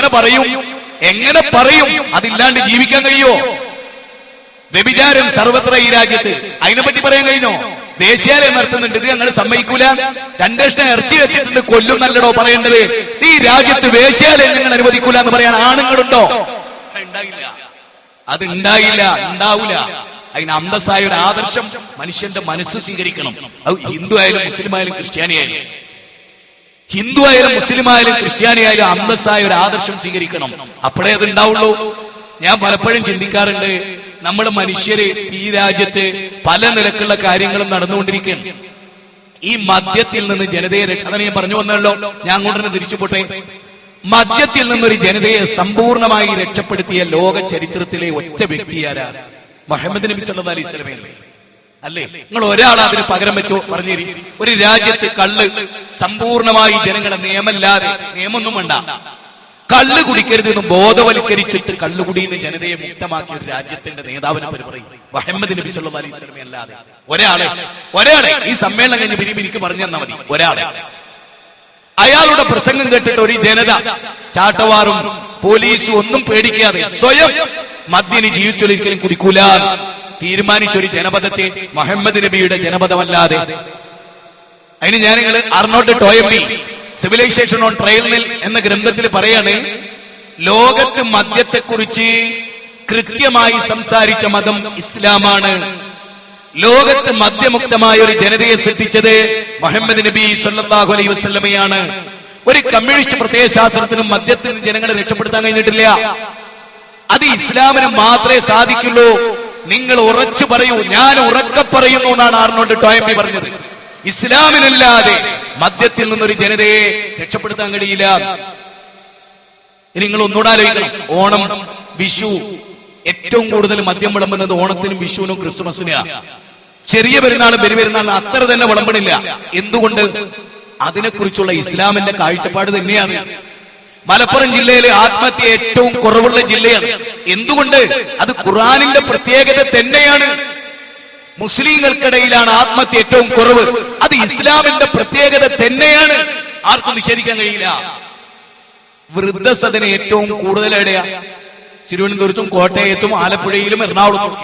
എങ്ങനെ പറയും. എങ്ങനെ പറയും? അതില്ലാണ്ട് ജീവിക്കാൻ കഴിയോ വ്യഭിചാരം സർവത്ര ഈ രാജ്യത്ത്. അതിനെ പറ്റി പറയാൻ കഴിഞ്ഞോ? ദേശീയാലയം നടത്തുന്നുണ്ട്. ഇത് ഞങ്ങൾ സമ്മതിക്കൂല. രണ്ടഷ്ടം ഇറച്ചി വെച്ചിട്ടുണ്ട്. കൊല്ലും നല്ലടോ പറയേണ്ടത്. ഈ രാജ്യത്ത് വേശ്യാലയം ഞങ്ങൾ അനുവദിക്കൂല എന്ന് പറയാൻ ആണുങ്ങളുണ്ടോ? അത് ഉണ്ടായില്ല ഉണ്ടാവൂല. അതിന് അന്തസ്സായ ഒരു ആദർശം മനുഷ്യന്റെ മനസ്സ് സ്വീകരിക്കണം. അത് ഹിന്ദു ആയാലും മുസ്ലിം ആയാലും ക്രിസ്ത്യാനി ആയാലും. ഹിന്ദു ആയാലും മുസ്ലിം ആയാലും ക്രിസ്ത്യാനി ആയാലും അന്തസ്സായ ഒരു ആദർശം സ്വീകരിക്കണം. അപ്പോഴേ അത് ഉണ്ടാവുള്ളൂ ഞാൻ പലപ്പോഴും ചിന്തിക്കാറുണ്ട് നമ്മുടെ മനുഷ്യര് ഈ രാജ്യത്ത് പല നിലക്കുള്ള കാര്യങ്ങളും നടന്നുകൊണ്ടിരിക്കുകയാണ്. ഈ മദ്യത്തിൽ നിന്ന് ജനതയെ അതാണ് ഞാൻ പറഞ്ഞു വന്നല്ലോ. ഞാൻ അങ്ങോട്ട് തിരിച്ചു പോട്ടെ. മദ്യത്തിൽ നിന്നൊരു ജനതയെ സമ്പൂർണമായി രക്ഷപ്പെടുത്തിയ ലോക ചരിത്രത്തിലെ ഒറ്റ വ്യക്തിയാരാ മുഹമ്മദ് നബി സല്ലല്ലാഹു അലൈഹി സ്വലമയല്ലേ അല്ലേ? നിങ്ങൾ ഒരാൾ അതിന് പകരം വെച്ചോ പറഞ്ഞേരി. ഒരു രാജ്യത്ത് കള്ള് സമ്പൂർണമായി ജനങ്ങളെ നിയമല്ലാതെ നിയമൊന്നും വേണ്ട. കള്ള് കുടിക്കരുത് എന്ന് ബോധവൽക്കരിച്ചിട്ട് കള്ളുകുടിയിൽ നിന്ന് ജനതയെ മുക്തമാക്കിയ ഒരു രാജ്യത്തിന്റെ നേതാവിനെ അവർ പറയും. മുഹമ്മദ് നബി സല്ലു അലൈഹി വസല്ലം അല്ലാതെ. ഒരാളെ ഒരാളെ ഈ സമ്മേളനം കഴിഞ്ഞ് പിരിവ് എനിക്ക് പറഞ്ഞു തന്നാ മതി. ഒരാളെ. അയാളുടെ പ്രസംഗം കേട്ടിട്ട് ഒരു ജനത ചാട്ടവാറും പോലീസും ഒന്നും പേടിക്കാതെ സ്വയം മദ്യന് ജീവിച്ചൊരിക്കലും കുടിക്കൂല തീരുമാനിച്ചൊരു ജനപദത്തെ മുഹമ്മദ് നബിയുടെ ജനപദമല്ലാതെ. അതിന് ഞാൻ നിങ്ങൾ Arnold Toynbee civilization on trial mill എന്ന ഗ്രന്ഥത്തിൽ പറയാണ് ലോകത്ത് മദ്യത്തെക്കുറിച്ച് കൃത്യമായി സംസാരിച്ച മതം ഇസ്ലാമാണ്. ലോകത്ത് മദ്യമുക്തമായ ഒരു ജനതയെ സൃഷ്ടിച്ചത് മുഹമ്മദ് നബി സല്ലാഹു അലൈ വസ്ലമയാണ് ഒരു കമ്മ്യൂണിസ്റ്റ് പ്രത്യയശാസ്ത്രത്തിനും മദ്യത്തിനും ജനങ്ങളെ രക്ഷപ്പെടുത്താൻ കഴിഞ്ഞിട്ടില്ല. അത് ഇസ്ലാമിന് മാത്രമേ സാധിക്കുള്ളൂ. നിങ്ങൾ ഉറച്ചു പറയൂ ഞാൻ ഉറക്കെ പറയുന്നു എന്നാണ് ആർണോൾഡ് ടോയമ്പി പറഞ്ഞത്. ഇസ്ലാമിനല്ലാതെ മദ്യത്തിൽ നിന്നൊരു ജനതയെ രക്ഷപ്പെടുത്താൻ കഴിയില്ല. നിങ്ങൾ ഒന്നുകൂടെ ആലോചിക്കണം. ഓണം വിഷു ഏറ്റവും കൂടുതൽ മദ്യം വിളമ്പുന്നത് ഓണത്തിനും വിഷുവിനും ക്രിസ്മസിനാ. ചെറിയ പെരുന്നാളും വലിയ പെരുന്നാളും അത്ര തന്നെ വിളമ്പണില്ല. എന്തുകൊണ്ട്? അതിനെക്കുറിച്ചുള്ള ഇസ്ലാമിന്റെ കാഴ്ചപ്പാട് തന്നെയാണ്. മലപ്പുറം ജില്ലയിലെ ആത്മഹത്യ ഏറ്റവും കുറവുള്ള ജില്ലയാണ്. എന്തുകൊണ്ട്? അത് ഖുറാനിന്റെ പ്രത്യേകത തന്നെയാണ്. മുസ്ലിങ്ങൾക്കിടയിലാണ് ആത്മഹത്യ ഏറ്റവും കുറവ്. അത് ഇസ്ലാമിന്റെ പ്രത്യേകത തന്നെയാണ്. ആർക്കും നിഷേധിക്കാൻ കഴിയില്ല. വൃദ്ധസദന ഏറ്റവും കൂടുതൽ എവിടെയാ? തിരുവനന്തപുരത്തും കോട്ടയത്തും ആലപ്പുഴയിലും എറണാകുളത്തും.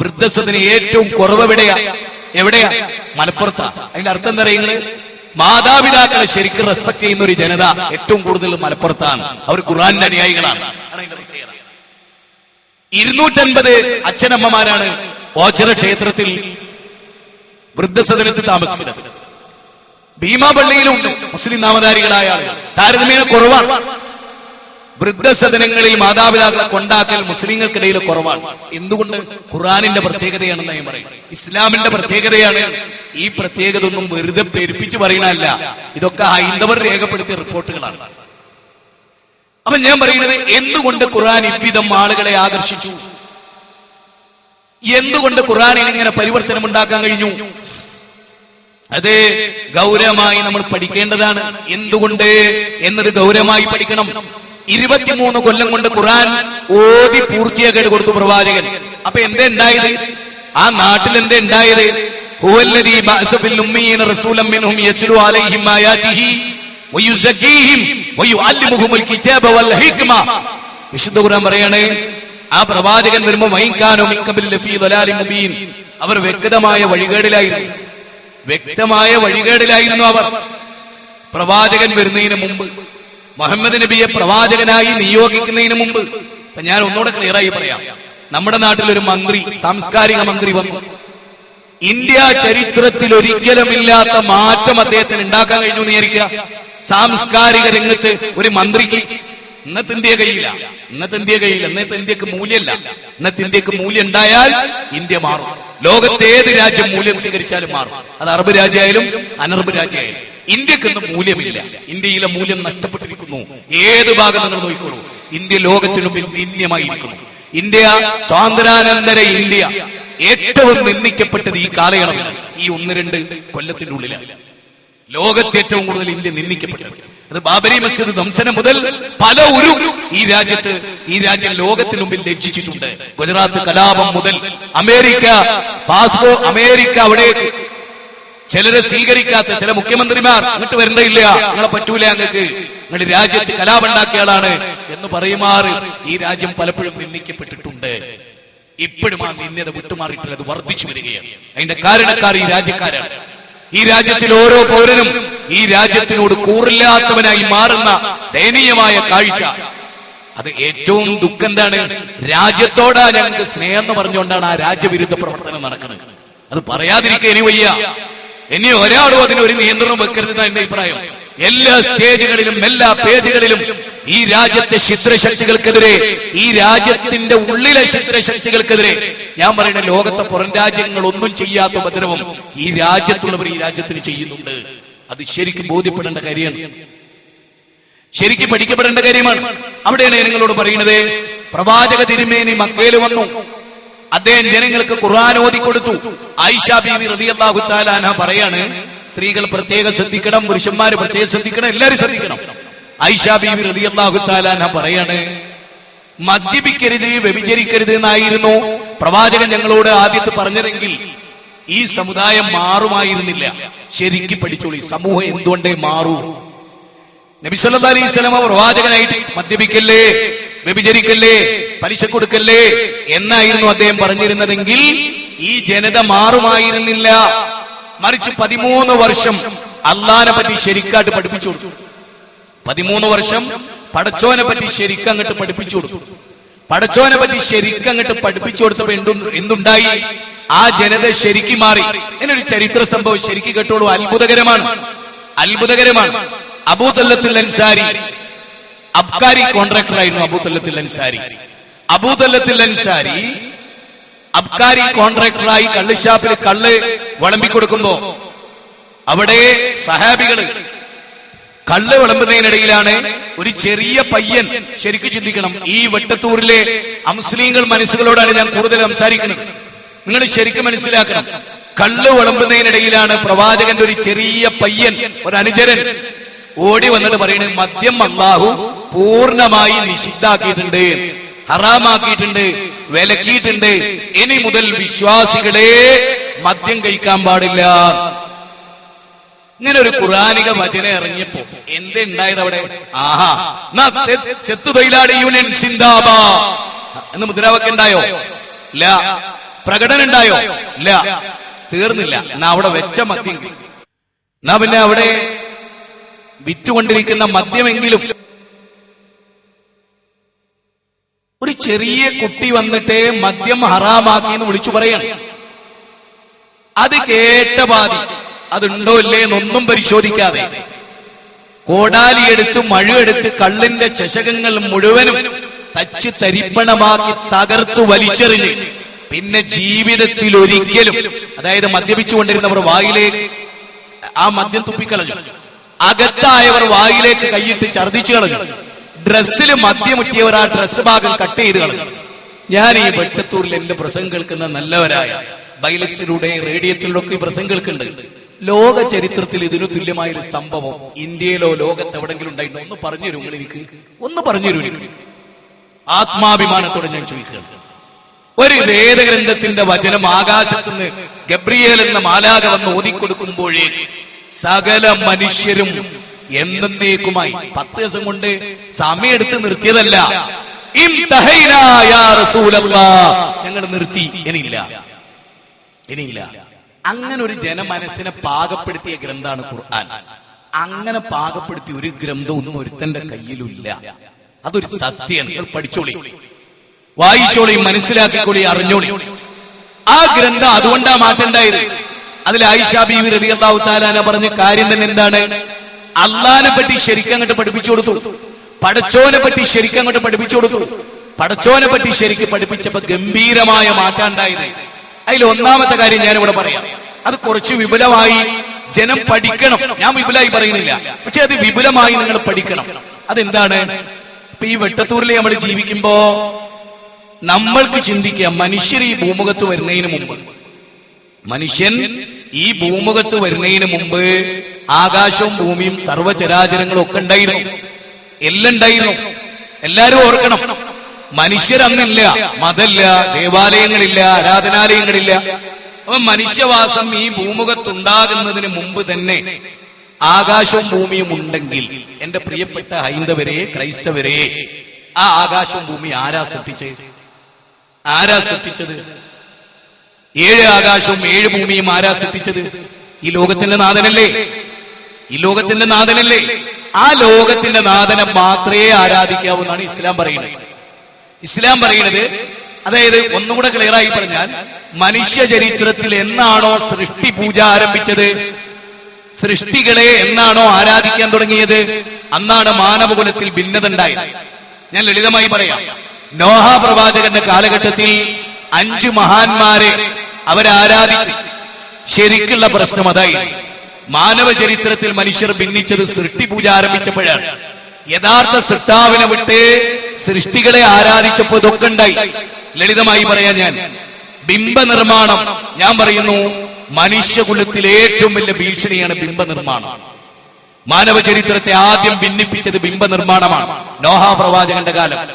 വൃദ്ധസദന ഏറ്റവും കുറവ് എവിടെയാ? എവിടെയാ? മലപ്പുറത്താ. അതിന്റെ അർത്ഥം എന്താ പറയുന്നത് മാതാപിതാക്കളെ ശരിക്കും റെസ്പെക്ട് ചെയ്യുന്ന ഒരു ജനത ഏറ്റവും കൂടുതൽ മലപ്പുറത്താണ്. അവർ ഖുറാന്റെ അനുയായികളാണ്. ഇരുന്നൂറ്റൻപത് അച്ഛനമ്മമാരാണ് ഓച്ചര ക്ഷേത്രത്തിൽ വൃദ്ധസദനത്തിൽ താമസിക്കുന്നത്. ഭീമാപള്ളിയിലുണ്ട്. മുസ്ലിം നാമധാരികളായ താരതമ്യേന കുറവാണ്. വൃദ്ധസദനങ്ങളിൽ മാതാപിതാക്കളെ കൊണ്ടാക്കൽ മുസ്ലിങ്ങൾക്കിടയിൽ കുറവാണ്. എന്തുകൊണ്ട്? ഖുറാനിന്റെ പ്രത്യേകതയാണെന്ന് ഞാൻ പറയും ഇസ്ലാമിന്റെ പ്രത്യേകതയാണ്. ഈ പ്രത്യേകത ഒന്നും വെറുതെ പെരുപ്പിച്ച് പറയണല്ല ഇതൊക്കെ ഹൈന്ദവർ രേഖപ്പെടുത്തിയ റിപ്പോർട്ടുകളാണ്. അപ്പൊ ഞാൻ പറയുന്നത് എന്തുകൊണ്ട് ഖുറാൻ ഇവിധം ആളുകളെ ആകർഷിച്ചു? എന്തുകൊണ്ട് ഖുറാനിൽ ഇങ്ങനെ പരിവർത്തനം ഉണ്ടാക്കാൻ കഴിഞ്ഞു? അത് ഗൗരവമായി നമ്മൾ പഠിക്കേണ്ടതാണ്. എന്തുകൊണ്ട്? എന്നത് ഗൗരവമായി പഠിക്കണം. ഇരുപത്തിമൂന്ന് കൊല്ലം കൊണ്ട് ഖുറാൻ ഓതി പൂർത്തിയാക്കിയിട്ട് കൊടുത്തു പ്രവാചകൻ. അപ്പൊ എന്താ ഉണ്ടായത് ആ നാട്ടിൽ എന്താ ഉണ്ടായത് അവർ വ്യക്തമായ വഴികേടിലായിരുന്നു. വ്യക്തമായ വഴികേടിലായിരുന്നു അവർ. പ്രവാചകൻ വരുന്നതിന് മുമ്പ് മുഹമ്മദ് നബിയെ പ്രവാചകനായി നിയോഗിക്കുന്നതിന് മുമ്പ് ഇപ്പൊ ഞാൻ ഒന്നുകൂടെ ക്ലിയറായി പറയാം. നമ്മുടെ നാട്ടിൽ ഒരു മന്ത്രി സാംസ്കാരിക മന്ത്രി വന്നു. ഇന്ത്യ ചരിത്രത്തിൽ ഒരിക്കലുമില്ലാത്ത മാറ്റം അദ്ദേഹത്തിന് ഉണ്ടാക്കാൻ കഴിഞ്ഞു എന്ന് സാംസ്കാരിക രംഗത്ത് ഒരു മന്ത്രിക്ക് ഇന്നത്തെ ഇന്ത്യ കയ്യില്ല ഇന്നത്തെ ഇന്ത്യ കയ്യില്ല ഇന്നത്തെ ഇന്ത്യയ്ക്ക് മൂല്യമില്ല ഇന്നത്തെ ഇന്ത്യയ്ക്ക് മൂല്യം ഉണ്ടായാൽ ഇന്ത്യ മാറും. ലോകത്തെ ഏത് രാജ്യം മൂല്യം സ്വീകരിച്ചാലും മാറും. അത് അറബ് രാജ്യമായാലും അനറബ് രാജ്യമായാലും. ഇന്ത്യയ്ക്ക് ഇന്ന് മൂല്യമില്ല. ഇന്ത്യയിലെ മൂല്യം നഷ്ടപ്പെട്ടിരിക്കുന്നു. ഏത് ഭാഗം നിങ്ങൾ നോക്കിക്കോളൂ. ഇന്ത്യ ലോകത്തിനു മുമ്പിൽ നിന്ദ്യമായിരിക്കുന്നു. ഇന്ത്യ സ്വാതന്ത്ര്യാനന്തര ഇന്ത്യ. ഏറ്റവും നിന്ദിക്കപ്പെട്ടത് ഈ കാലയളവിൽ ഈ ഒന്ന് രണ്ട് കൊല്ലത്തിന്റെ ഉള്ളിലാണ്. ലോകത്ത് ഏറ്റവും കൂടുതൽ ഇന്ത്യ നിന്ദിക്കപ്പെട്ടത്. അത് ബാബരി മസ്ജിദ് ധംസനം മുതൽ പല ഒരു ഈ രാജ്യത്ത് ഈ രാജ്യം ലോകത്തിന് മുമ്പിൽ രക്ഷിച്ചിട്ടുണ്ട് ഗുജറാത്ത് കലാപം മുതൽ അമേരിക്ക പാസ്പോർട്ട് അമേരിക്ക അവിടെ ചിലരെ സ്വീകരിക്കാത്ത ചില മുഖ്യമന്ത്രിമാർ അങ്ങോട്ട് വരണ്ടയില്ല. നിങ്ങളെ പറ്റൂല നിങ്ങൾക്ക് നിങ്ങളുടെ രാജ്യത്ത് കലാപുണ്ടാക്കിയ ആളാണ് എന്ന് പറയുമാറ് ഈ രാജ്യം പലപ്പോഴും നിന്ദിക്കപ്പെട്ടിട്ടുണ്ട്. ഇപ്പോഴും ആ നിന്ദത വിട്ടുമാറിയിട്ടില്ല അത് വർദ്ധിച്ചു വരികയാണ്. അതിന്റെ കാരണക്കാർ ഈ രാജ്യക്കാരാണ്. ഈ രാജ്യത്തിൽ ഓരോ പൗരനും ഈ രാജ്യത്തിനോട് കൂറില്ലാത്തവനായി മാറുന്ന ദയനീയമായ കാഴ്ച. അത് ഏറ്റവും ദുഃഖം എന്താണ് രാജ്യത്തോടാ ഞങ്ങൾക്ക് സ്നേഹം എന്ന് പറഞ്ഞുകൊണ്ടാണ് ആ രാജ്യവിരുദ്ധ പ്രവർത്തനം നടക്കുന്നത്. അത് പറയാതിരിക്കുക ഇനി വയ്യ. ഇനി ഒരാളും അതിന് ഒരു നിയന്ത്രണം വെക്കരുതെന്ന എന്റെ അഭിപ്രായം. എല്ലാ സ്റ്റേജുകളിലും എല്ലാ പേജുകളിലും ഈ രാജ്യത്തെ ശിത്രശക്തികൾക്കെതിരെ ഈ രാജ്യത്തിന്റെ ഉള്ളിലെ ശിത്രശക്തികൾക്കെതിരെ ഞാൻ പറയുന്ന ലോകത്തെ പുറം രാജ്യങ്ങൾ ഒന്നും ചെയ്യാത്ത ഉപദ്രവം ഈ രാജ്യത്തുള്ളവർ ഈ രാജ്യത്തിന് ചെയ്യുന്നുണ്ട്. അത് ശരിക്കും ബോധ്യപ്പെടേണ്ട കാര്യമാണ്. ശരിക്കും പഠിക്കപ്പെടേണ്ട കാര്യമാണ്. അവിടെയാണ് ജനങ്ങളോട് പറയുന്നത് പ്രവാചക തിരുമേനി മക്കയിൽ വന്നു. അദ്ദേഹം ജനങ്ങൾക്ക് ഖുർആൻ ഓതി കൊടുത്തു ആയിഷ ബീവി റളിയല്ലാഹു തആല അൻഹ പറയാണ് സ്ത്രീകൾ പ്രത്യേകം ശ്രദ്ധിക്കണം പുരുഷന്മാര് പ്രത്യേകം ശ്രദ്ധിക്കണം എല്ലാവരും ശ്രദ്ധിക്കണം. ആയിഷ ബീവി റളിയല്ലാഹു തആല അൻഹ പറയാണ് മദ്യപിക്കരുത് വ്യഭിചരിക്കരുത് എന്നായിരുന്നു. പ്രവാചകൻ ഞങ്ങളോട് ആദ്യത്തെ പറഞ്ഞതെങ്കിൽ ഈ സമുദായം മാറുമായിരുന്നില്ല. ശരിക്കും പഠിച്ചോളി സമൂഹം എന്തുകൊണ്ടേ മാറൂ? നബി സല്ലല്ലാഹു അലൈഹി പ്രവാചകനായിട്ട് മദ്യപിക്കല്ലേ വ്യഭിചരിക്കല്ലേ പലിശ കൊടുക്കല്ലേ എന്നായിരുന്നു അദ്ദേഹം പറഞ്ഞിരുന്നതെങ്കിൽ ഈ ജനത മാറുമായിരുന്നില്ല. മറിച്ച് പതിമൂന്ന് വർഷം അള്ളാനെ പറ്റി ശരിക്കാട്ട് പഠിപ്പിച്ചു കൊടുത്തു. പതിമൂന്ന് വർഷം പടച്ചോനെ പറ്റി ശരിക്കും അങ്ങോട്ട് പഠിപ്പിച്ചു കൊടുത്തു. പടച്ചോനെ പറ്റി ശരിക്കും അങ്ങോട്ട് പഠിപ്പിച്ചു കൊടുത്തപ്പോ എന്തു എന്തുണ്ടായി? ആ ജനത ശരിക്കും മാറി. എന്നൊരു ചരിത്ര സംഭവം ശരിക്കും കേട്ടോളൂ. അത്ഭുതകരമാണ്. അത്ഭുതകരമാണ്. അബൂതല്ലത്തിൽ അൻസാരി അബ്കാരി കോൺട്രാക്ടർ ആയിരുന്നു അബൂതല്ലത്തിൽ അൻസാരി. അബൂതല്ലത്തിൽ അൻസാരി അബ്കാരി കോൺട്രാക്ടറായി കള്ളുഷാപ്പിൽ കള്ള് വിളമ്പിക്കൊടുക്കുമ്പോ അവിടെ സഹാബികൾ കള്ള് വിളമ്പുന്നതിനിടയിലാണ് ഒരു ചെറിയ പയ്യൻ ശരിക്കും ചിന്തിക്കണം. ഈ വെട്ടത്തൂരിലെ അമുസ്ലിങ്ങൾ മനസ്സുകളോടാണ് ഞാൻ കൂടുതൽ സംസാരിക്കുന്നത്. നിങ്ങൾ ശരിക്കും മനസ്സിലാക്കണം. കള്ള് വിളമ്പുന്നതിനിടയിലാണ് പ്രവാചകന്റെ ഒരു ചെറിയ പയ്യൻ ഒരു അനുചരൻ ഓടി വന്നിട്ട് പറയുന്നത് മദ്യം അള്ളാഹു പൂർണമായി നിഷിദ്ധാക്കിയിട്ടുണ്ട് ഹറാമാക്കിയിട്ടുണ്ട് വിലക്കിയിട്ടുണ്ട്. ഇനി മുതൽ വിശ്വാസികളെ മദ്യം കഴിക്കാൻ പാടില്ല. ഇങ്ങനെ ഒരു ഖുറാനിക വചന ഇറങ്ങിയപ്പോ എന്തുണ്ടായത് അവിടെ? ആഹാ. ചെത്തു തൊഴിലാളി യൂണിയൻ സിന്ദാബാ എന്ന് മുദ്രാവാക്യം ഉണ്ടായോ? ഇല്ല. പ്രകടനം ഉണ്ടായോ? ഇല്ല. തീർന്നില്ല. എന്നാ അവിടെ വെച്ച മദ്യം. എന്നാ പിന്നെ അവിടെ വിറ്റുകൊണ്ടിരിക്കുന്ന മദ്യമെങ്കിലും ഒരു ചെറിയ കുട്ടി വന്നിട്ട് മദ്യം ഹറാമാക്കി എന്ന് വിളിച്ചു പറയണം. അത് കേട്ട ബാധി അതുണ്ടോ ഇല്ലേ എന്നൊന്നും പരിശോധിക്കാതെ. കോടാലിയെടുത്ത് മഴുവെടുത്ത് കള്ളിന്റെ ചശകങ്ങൾ മുഴുവനും തച്ച് തരിപ്പണമാക്കി തകർത്തു വലിച്ചെറിഞ്ഞ് പിന്നെ ജീവിതത്തിൽ ഒരിക്കലും അതായത് മദ്യപിച്ചുകൊണ്ടിരുന്നവർ വായിലേക്ക് ആ മദ്യം തുപ്പിക്കളഞ്ഞു. അകത്തായവർ വായിലേക്ക് കൈയിട്ട് ഛർദിച്ചു കളഞ്ഞു. ഡ്രസ്സിൽ മദ്യമുറ്റിയവർ ആ ഡ്രസ് ഭാഗം കട്ട് ചെയ്ത് കളഞ്ഞു. ഞാൻ ഈ വെട്ടത്തൂരിൽ എന്റെ പ്രസംഗം കേൾക്കുന്ന നല്ലവരായ ബൈലക്സിലൂടെ റേഡിയത്തിലൂടെ ഈ പ്രസംഗം കേൾക്കുന്നുണ്ട്. ലോക ചരിത്രത്തിൽ ഇതിനു തുല്യമായ ഒരു സംഭവം ഇന്ത്യയിലോ ലോകത്ത് എവിടെങ്കിലും ഉണ്ടായിട്ടുണ്ടോ ഒന്ന് പറഞ്ഞു തരൂ എനിക്ക് ഒന്ന് പറഞ്ഞു തരൂ ആത്മാഭിമാനത്തോടെ ഞാൻ ചോദിക്കുകയാണ്. ഒരു വേദഗ്രന്ഥത്തിന്റെ വചനം ആകാശത്തുനിന്ന് ഗബ്രിയേൽ എന്ന മാലാക വന്ന് ഓതിക്കൊടുക്കുമ്പോഴേ സകല മനുഷ്യരും എന്നേക്കുമായി പത്ത് ദിവസം കൊണ്ട് സമയെടുത്ത് നിർത്തിയതല്ല. ഞങ്ങൾ നിർത്തി. ഇനിയില്ല. ഇനിയില്ല. അങ്ങനെ ഒരു ജനമനസ്സിനെ പാകപ്പെടുത്തിയ ഗ്രന്ഥാണ് ഖുർആൻ. അങ്ങനെ പാകപ്പെടുത്തിയ ഒരു ഗ്രന്ഥം ഒന്നും ഒരുത്തന്റെ കയ്യിലില്ല. അതൊരു സത്യം നിങ്ങൾ പഠിച്ചോളി. വായിച്ചോളി മനസ്സിലാക്കിക്കോളി അറിഞ്ഞോളി. ആ ഗ്രന്ഥം അതുകൊണ്ടാ മാറ്റണ്ടായത് അതിൽ ആയിഷ ബീവി റബി അള്ളാഹു താലാന പറഞ്ഞ കാര്യം തന്നെ എന്താണ്? അള്ളാനെ പറ്റി ശരിക്കും അങ്ങോട്ട് പഠിപ്പിച്ചു കൊടുത്തു. പടച്ചോനെ പറ്റി ശരിക്കും അങ്ങോട്ട് പഠിപ്പിച്ചു കൊടുത്തു. പടച്ചോനെ പറ്റി ശരിക്കും പഠിപ്പിച്ചപ്പോ ഗംഭീരമായ മാറ്റാണ്ടായത് അതിൽ ഒന്നാമത്തെ കാര്യം ഞാനിവിടെ പറയാം. അത് കുറച്ച് വിപുലമായി ജനം പഠിക്കണം. ഞാൻ വിപുലമായി പറയുന്നില്ല. പക്ഷെ അത് വിപുലമായി നിങ്ങൾ പഠിക്കണം. അതെന്താണ്? ഇപ്പൊ ഈ വെട്ടത്തൂരിൽ നമ്മൾ ജീവിക്കുമ്പോ നമ്മൾക്ക് ചിന്തിക്കാം മനുഷ്യർ ഈ ഭൂമുഖത്ത് വരുന്നതിന് മുമ്പ്. മനുഷ്യൻ ഈ ഭൂമുഖത്ത് വരുന്നതിന് മുമ്പ് ആകാശവും ഭൂമിയും സർവചരാചരങ്ങളും ഒക്കെ ഉണ്ടായിരുന്നു. എല്ലാം ഉണ്ടായിരുന്നു. എല്ലാരും ഓർക്കണം. മനുഷ്യരന്നില്ല മതല്ല ദേവാലയങ്ങളില്ല ആരാധനാലയങ്ങളില്ല. അപ്പൊ മനുഷ്യവാസം ഈ ഭൂമുഖത്തുണ്ടാകുന്നതിന് മുമ്പ് തന്നെ ആകാശവും ഭൂമിയും ഉണ്ടെങ്കിൽ എന്റെ പ്രിയപ്പെട്ട ഹൈന്ദവരെ ക്രൈസ്തവരെ ആ ആകാശവും ഭൂമി ആരാ സൃഷ്ടിച്ചത് ആരാ സൃഷ്ടിച്ചത്? ഏഴ് ആകാശവും ഏഴ് ഭൂമിയും ആരാ സൃഷ്ടിച്ചത്? ഈ ലോകത്തിന്റെ നാഥനല്ലേ? ഈ ലോകത്തിന്റെ നാഥനല്ലേ? ആ ലോകത്തിന്റെ നാഥനെ മാത്രമേ ആരാധിക്കാവൂ എന്നാണ് ഇസ്ലാം പറയുന്നത്. ഇസ്ലാം പറയുന്നത് അതായത് ഒന്നുകൂടെ ക്ലിയർ ആയി പറഞ്ഞാൽ മനുഷ്യ ചരിത്രത്തിൽ എന്നാണോ സൃഷ്ടി പൂജ ആരംഭിച്ചത്? സൃഷ്ടികളെ എന്നാണോ ആരാധിക്കാൻ തുടങ്ങിയത്? അന്നാണ് മാനവകുലത്തിൽ ഭിന്നത ഉണ്ടായത് ഞാൻ ലളിതമായി പറയാം. നോഹ പ്രവാചകന്റെ കാലഘട്ടത്തിൽ അഞ്ച് മഹാന്മാരെ അവരാരാധിച്ചു. ശരിക്കുള്ള പ്രശ്നം അതായി മാനവ ചരിത്രത്തിൽ മനുഷ്യർ ഭിന്നിച്ചത് സൃഷ്ടി പൂജ ആരംഭിച്ചപ്പോഴാണ്. യഥാർത്ഥ സൃഷ്ടാവിനെ വിട്ട് സൃഷ്ടികളെ ആരാധിച്ചപ്പോ ഇതൊക്കെ ഉണ്ടായി. ലളിതമായി പറയാൻ ഞാൻ. ബിംബ നിർമ്മാണം. ഞാൻ പറയുന്നു മനുഷ്യകുലത്തിലെ ഏറ്റവും വലിയ ഭീഷണിയാണ് ബിംബ നിർമ്മാണം. മാനവ ചരിത്രത്തെ ആദ്യം ഭിന്നിപ്പിച്ചത് ബിംബ നിർമ്മാണമാണ്. ലോഹാപ്രവാചകന്റെ കാലം.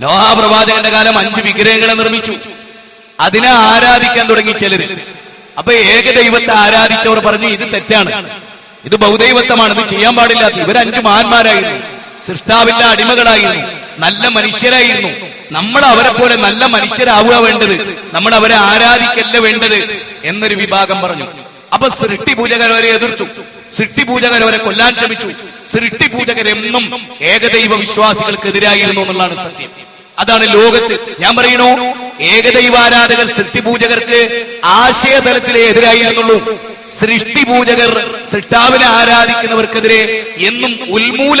ലോഹാപ്രവാചകന്റെ കാലം അഞ്ച് വിഗ്രഹങ്ങളെ നിർമ്മിച്ചു. അതിനെ ആരാധിക്കാൻ തുടങ്ങി ചിലര്. അപ്പൊ ഏകദൈവത്തെ ആരാധിച്ചവർ പറഞ്ഞു ഇത് തെറ്റാണ്. ഇത് ബഹുദൈവത്വമാണ് ഇത് ചെയ്യാൻ പാടില്ലാത്ത ഇവർ അഞ്ച് മഹാന്മാരായിരുന്നു. സൃഷ്ടാവിന്റെ അടിമകളായിരുന്നു. നല്ല മനുഷ്യരായിരുന്നു. നമ്മൾ അവരെ പോലെ നല്ല മനുഷ്യരാവുക വേണ്ടത് നമ്മൾ അവരെ ആരാധിക്കല്ല വേണ്ടത് എന്നൊരു വിഭാഗം പറഞ്ഞു. അപ്പൊ സൃഷ്ടി പൂജകർ അവരെ എതിർത്തു. സൃഷ്ടി പൂജകർ അവരെ കൊല്ലാൻ ശ്രമിച്ചു. സൃഷ്ടി പൂജകരെന്നും ഏകദൈവ വിശ്വാസികൾക്കെതിരായിരുന്നു എന്നുള്ളതാണ് സത്യം. അതാണ് ലോകത്ത്. ഞാൻ പറയണു ഏകദൈവാരാധകർ സൃഷ്ടി പൂജകർക്ക് ആശയതലത്തിലെ എതിരായിരുന്നുള്ളൂ. സൃഷ്ടിപൂജകർ സൃഷ്ടാവിനെ ആരാധിക്കുന്നവർക്കെതിരെ എന്നും ഉൽമൂല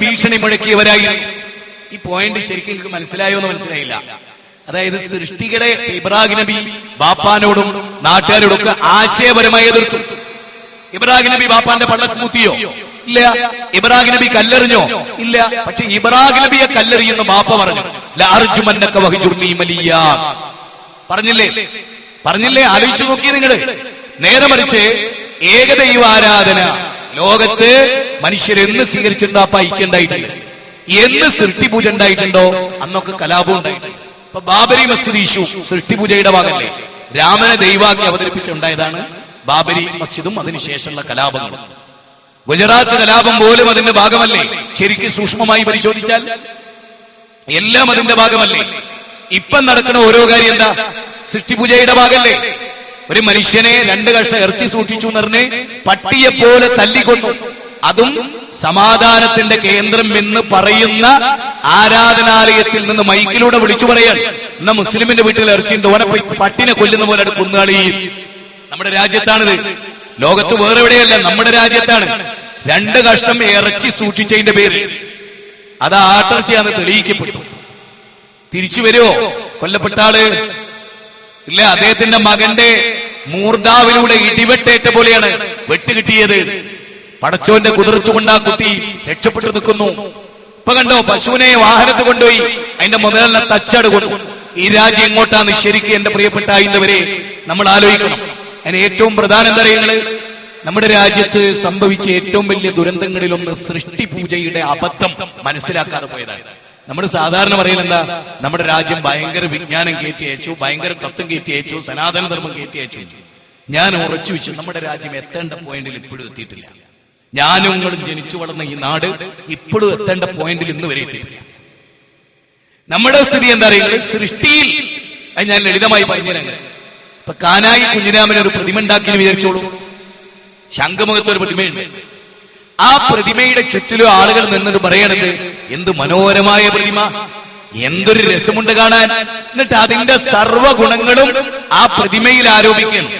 ഭീഷണി മുഴക്കിയവരായി ഈ പോയിന്റ് ശരിക്കും എനിക്ക് മനസ്സിലായോ എന്ന് മനസ്സിലായില്ല. അതായത് സൃഷ്ടികളെ ഇബ്രാഹിം നബി ബാപ്പാനോടും നാട്ടുകാരോടും ഒക്കെ ആശയപരമായി എതിർത്തു. ഇബ്രാഹിം നബി ബാപ്പാന്റെ പള്ളക്ക് കുത്തിയോ ഇല്ല. ഇബ്രാഹിം നബി കല്ലെറിഞ്ഞോ? ഇല്ല. പക്ഷെ ഇബ്രാഹിം നബിയെ കല്ലെറിയെന്ന് ബാപ്പ പറഞ്ഞു ലാർജുമന്നക്ക വഹിച്ചു പറഞ്ഞില്ലേ? പറഞ്ഞില്ലേ? ആലോചിച്ചു നോക്കി നിങ്ങൾ. നേരെ മറിച്ച് ഏകദൈവാരാധന. ലോകത്ത് മനുഷ്യരെന്ന് സ്വീകരിച്ചിട്ടുണ്ടോ? അപ്പൊ ഐക്യുണ്ടായിട്ടുണ്ട് എന്ന് സൃഷ്ടിപൂജ ഉണ്ടായിട്ടുണ്ടോ? അന്നൊക്കെ കലാപം ഉണ്ടായിട്ടുണ്ട്. ഇപ്പൊ ബാബരി മസ്ജിദ് ഇഷ്യൂ സൃഷ്ടിപൂജയുടെ ഭാഗമല്ലേ രാമനെ ദൈവാക്കി അവതരിപ്പിച്ചുണ്ടായതാണ് ബാബരി മസ്ജിദും അതിനുശേഷമുള്ള കലാപങ്ങളും. ഗുജറാത്ത് കലാപം പോലും അതിന്റെ ഭാഗമല്ലേ. ശരിക്കും സൂക്ഷ്മമായി പരിശോധിച്ചാൽ എല്ലാം അതിന്റെ ഭാഗമല്ലേ. ഇപ്പം നടക്കുന്ന ഓരോ കാര്യം എന്താ? സൃഷ്ടിപൂജയുടെ ഭാഗമല്ലേ ഒരു മനുഷ്യനെ രണ്ട് കഷ്ട ഇറച്ചി സൂക്ഷിച്ചു എന്ന് പറഞ്ഞ് പട്ടിയെ പോലെ തല്ലിക്കൊന്നു. അതും സമാധാനത്തിന്റെ കേന്ദ്രം എന്ന് പറയുന്ന ആരാധനാലയത്തിൽ നിന്ന് മൈക്കിലൂടെ വിളിച്ചു പറയാൻ എന്നാ മുസ്ലിമിന്റെ വീട്ടിൽ ഇറച്ചിയുണ്ട് ഓനെ പട്ടിനെ കൊല്ലുന്ന പോലെ കൊന്നുകളി. നമ്മുടെ രാജ്യത്താണിത്. ലോകത്ത് വേറെ എവിടെയല്ല നമ്മുടെ രാജ്യത്താണ്. രണ്ട് കഷ്ടം ഇറച്ചി സൂക്ഷിച്ചതിന്റെ പേര്. അത് ആട്ടർച്ചയാന്ന് തെളിയിക്കപ്പെട്ടു. തിരിച്ചു വരുമോ കൊല്ലപ്പെട്ട ആൾ? ഇല്ല അദ്ദേഹത്തിന്റെ മകന്റെ മൂർദാവിലൂടെ ഇടിവെട്ടേറ്റ പോലെയാണ് വെട്ട് കിട്ടിയത് പടച്ചോന്റെ കുതിർച്ചുകൊണ്ട് ആ കുട്ടി രക്ഷപ്പെട്ടു നിൽക്കുന്നു. ഇപ്പൊ കണ്ടോ പശുവിനെ വാഹനത്ത് കൊണ്ടുപോയി അതിന്റെ മുതലിനെ തച്ചട് കൊടുത്തു ഈ രാജ്യം എങ്ങോട്ടാണ് ശരിക്കും എന്റെ പ്രിയപ്പെട്ട ഇന്നവരെ നമ്മൾ ആലോചിക്കണം. അതിന് ഏറ്റവും പ്രധാനം എന്താ പറയുന്നത് നമ്മുടെ രാജ്യത്ത് സംഭവിച്ച ഏറ്റവും വലിയ ദുരന്തങ്ങളിലൊന്ന് സൃഷ്ടി പൂജയുടെ അബദ്ധം മനസ്സിലാക്കാതെ പോയതാണ്. നമ്മൾ സാധാരണ പറയുന്നത് എന്താ? നമ്മുടെ രാജ്യം ഭയങ്കര വിജ്ഞാനം കയറ്റി അയച്ചു ഭയങ്കര തത്വം കയറ്റി അയച്ചു സനാതന ധർമ്മം കയറ്റി അയച്ചു. ഞാൻ ഉറച്ചു വെച്ചു നമ്മുടെ രാജ്യം എത്തേണ്ട പോയിന്റിൽ ഇപ്പോഴും എത്തിയിട്ടില്ല. ഞാനും നിങ്ങളും ജനിച്ചു വളർന്ന ഈ നാട് ഇപ്പോഴും എത്തേണ്ട പോയിന്റിൽ ഇന്ന് വരെ എത്തിയിട്ടില്ല. നമ്മുടെ സ്ഥിതി എന്താ അറിയുന്നത് സൃഷ്ടിയിൽ. അത് ഞാൻ ലളിതമായി പറഞ്ഞു തരാം. ഇപ്പൊ കാനായി കുഞ്ഞിരാമൻ ഒരു പ്രതിമ ഉണ്ടാക്കി വിചാരിച്ചോളൂ. ശംഖമുഖത്ത് ഒരു പ്രതിമയുണ്ട്. ആ പ്രതിമയുടെ ചുറ്റിലും ആളുകൾ നിന്നത് പറയണത് എന്ത് മനോഹരമായ പ്രതിമ. എന്തൊരു രസമുണ്ട് കാണാൻ. എന്നിട്ട് അതിന്റെ സർവ ഗുണങ്ങളും ആ പ്രതിമയിൽ ആരോപിക്കണം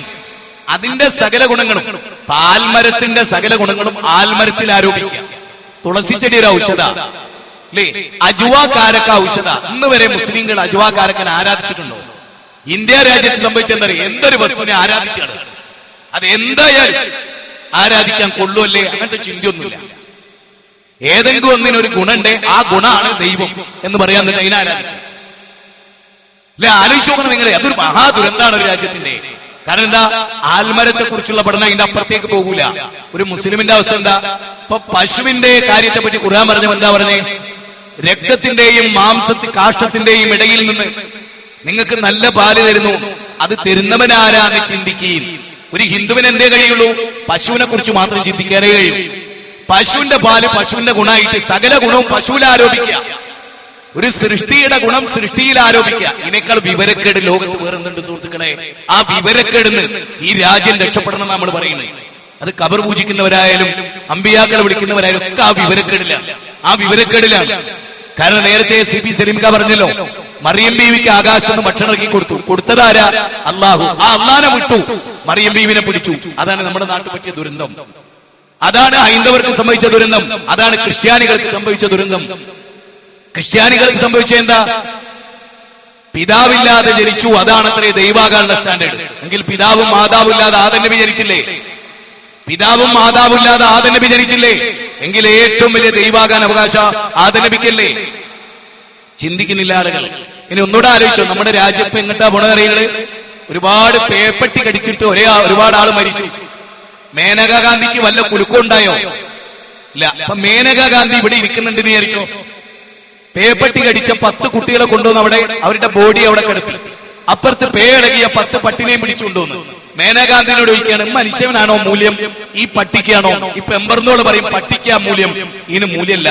അതിന്റെ സകല ഗുണങ്ങളും പാൽമരത്തിന്റെ സകല ഗുണങ്ങളും ആൽമരത്തിൽ ആരോപിക്കുക. തുളസിച്ചെടി ഒരു ഔഷധ അല്ലേ? അജുവാക്കാരക്ക ഔഷധ. ഇന്ന് വരെ മുസ്ലിങ്ങൾ അജുവാക്കാരക്കൻ ആരാധിച്ചിട്ടുണ്ടോ? ഇന്ത്യ രാജ്യത്ത് സംഭവിച്ചെന്നറിയ? എന്തൊരു വസ്തുവിനെ ആരാധിച്ചാണ്? അത് എന്തായാലും ആരാധിക്കാൻ കൊള്ളുമല്ലേ അങ്ങനത്തെ ചിന്തയൊന്നുമില്ല. ഏതെങ്കിലും ഒന്നിനൊരു ഗുണുണ്ട് ആ ഗുണമാണ് ദൈവം എന്ന് പറയാൻ തന്നെ അതിനെ അല്ലെ? ആലോചിച്ച് നോക്കണം നിങ്ങളെ. അതൊരു മഹാദുരന്താണ് ഒരു രാജ്യത്തിന്റെ. കാരണം എന്താ? ആൽമരത്തെ കുറിച്ചുള്ള പഠനം അതിന്റെ അപ്പുറത്തേക്ക് പോകൂല. ഒരു മുസ്ലിമിന്റെ അവസ്ഥ എന്താ? ഇപ്പൊ പശുവിന്റെ കാര്യത്തെ പറ്റി ഖുർആൻ പറഞ്ഞ എന്താ പറഞ്ഞേ? രക്തത്തിന്റെയും മാംസത്തി കാഷ്ടത്തിന്റെയും ഇടയിൽ നിന്ന് നിങ്ങൾക്ക് നല്ല പാൽ തരുന്നു. അത് തരുന്നവനാരാന്ന് ചിന്തിക്കുകയും ഒരു ഹിന്ദുവിന് എന്തേ കഴിയുള്ളൂ? പശുവിനെ കുറിച്ച് മാത്രം ചിന്തിക്കാനേ കഴിയൂ. പശുവിന്റെ പാൽ പശുവിന്റെ ഗുണമായിട്ട് സകല ഗുണവും പശുവിൽ ആരോപിക്കുക. ഒരു സൃഷ്ടിയുടെ ഗുണം സൃഷ്ടിയിൽ ആരോപിക്കുക. ഇതിനേക്കാൾ വിവരക്കേട് ലോകത്ത് വേറെന്തുണ്ട് സുഹൃത്തുക്കളെ? ആ വിവരക്കേടിന് ഈ രാജ്യം രക്ഷപ്പെടണം നമ്മൾ പറയുന്നത്. അത് കബർ പൂജിക്കുന്നവരായാലും അമ്പിയാക്കളെ വിളിക്കുന്നവരായാലും ഒക്കെ ആ വിവരക്കേടിലാണ്. ആ വിവരക്കേടിലാണ്. കാരണം നേരത്തെ സി പി സലീംക പറഞ്ഞല്ലോ മറിയം ബീവിക്ക് ആകാശത്ത് നിന്ന് ഭക്ഷണം ഇറക്കി കൊടുത്തു. കൊടുത്തതാരാ? അള്ളാഹു. ആ അള്ളാനെ വിട്ടു. മറിയം ബീവിനെ പിടിച്ചു. അതാണ് നമ്മുടെ നാട്ടിൽ പറ്റിയ ദുരന്തം. അതാണ് ഹൈന്ദവർക്ക് സംഭവിച്ച ദുരന്തം. അതാണ് ക്രിസ്ത്യാനികൾക്ക് സംഭവിച്ച ദുരന്തം. ക്രിസ്ത്യാനികൾക്ക് സംഭവിച്ച എന്താ? പിതാവില്ലാതെ ജനിച്ചു. അതാണത്രേ ദൈവാകാനുള്ള സ്റ്റാൻഡേർഡ്. എങ്കിൽ പിതാവും മാതാവും ഇല്ലാതെ ആദം നബി ജനിച്ചില്ലേ? പിതാവും മാതാവും ഇല്ലാതെ ആദം നബി ജനിച്ചില്ലേ? എങ്കിൽ ഏറ്റവും വലിയ ദൈവാകാൻ അവകാശ ആദം നബിക്കല്ലേ? ചിന്തിക്കുന്നില്ല ആളുകൾ. ഇനി ഒന്നുകൂടെ ആലോചിച്ചോ നമ്മുടെ രാജ്യത്ത് എങ്ങട്ടാ പോണറികൾ ഒരുപാട് പേപ്പട്ടി കടിച്ചിട്ട് ഒരേ ഒരുപാട് ആൾ മരിച്ചു. മേനകാ ഗാന്ധിക്ക് വല്ല കുലുക്കം ഉണ്ടായോ? ഇല്ല. അപ്പൊ മേനകാ ഗാന്ധി ഇവിടെ ഇരിക്കുന്നുണ്ട് വിചാരിച്ചോ? പേപ്പട്ടി കടിച്ച പത്ത് കുട്ടികളെ കൊണ്ടുവന്ന് അവിടെ അവരുടെ ബോഡി അവിടെ കിടത്തി. അപ്പുറത്ത് പേയടകിയ പത്ത് പട്ടിനെയും പിടിച്ചു കൊണ്ടുവന്നു. മേനകാന്തിനോട് ചോദിക്കുകയാണ് മനുഷ്യനാണോ മൂല്യം? ഈ പട്ടിക്കാണോ? ഈ പെമ്പർന്നോട് പറയും പട്ടിക്കാ മൂല്യം. ഇതിന് മൂല്യമല്ല.